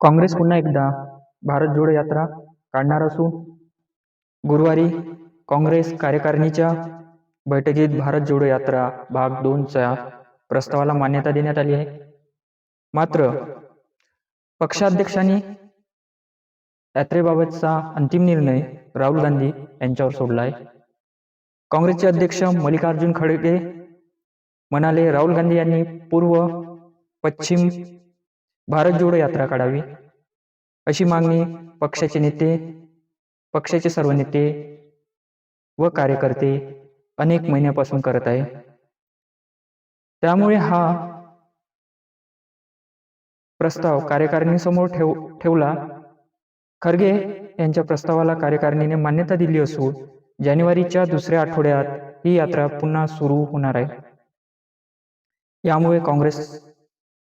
काँग्रेस पुन्हा एकदा भारत जोडो यात्रा काढणार असून गुरुवारी काँग्रेस कार्यकारिणीच्या बैठकीत भारत जोडो यात्रा भाग दोनच्या प्रस्तावाला मान्यता देण्यात आली आहे. मात्र पक्षाध्यक्षांनी यात्रेबाबतचा अंतिम निर्णय राहुल गांधी यांच्यावर सोडला आहे काँग्रेसचे अध्यक्ष मल्लिकार्जुन खडगे म्हणाले राहुल गांधी यांनी पूर्व पश्चिम भारत जोडो यात्रा काढावी. अशी मागणी पक्षाचे नेते पक्षाचे सर्व नेते व कार्यकर्ते अनेक महिन्यापासून करत आहे. त्यामुळे हा प्रस्ताव कार्यकारिणीसमोर ठेव ठेवला. खरगे यांच्या प्रस्तावाला कार्यकारिणीने मान्यता दिली असून जानेवारीच्या दुसऱ्या आठवड्यात ही यात्रा पुन्हा सुरू होणार आहे. यामुळे काँग्रेस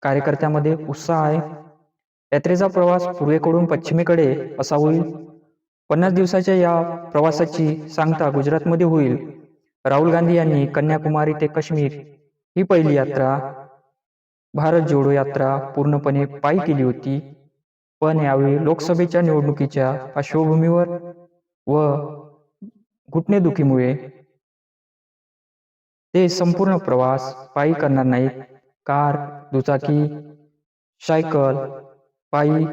कार्यकर्त्यामध्ये उत्साह आहे. यात्रेचा प्रवास पूर्वेकडून पश्चिमेकडे असा होईल. पन्नास दिवसाच्या या प्रवासाची सांगता गुजरातमध्ये होईल. राहुल गांधी यांनी कन्याकुमारी ते काश्मीर ही पहिली यात्रा भारत जोडो यात्रा पूर्णपणे पायी केली होती. पण यावेळी लोकसभेच्या निवडणुकीच्या पार्श्वभूमीवर व घुटणेदुखीमुळे ते संपूर्ण प्रवास पायी करणार नाहीत. कार दुचाकी सायकल पायी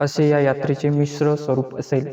असे या यात्रेचे मिश्र स्वरूप असेल.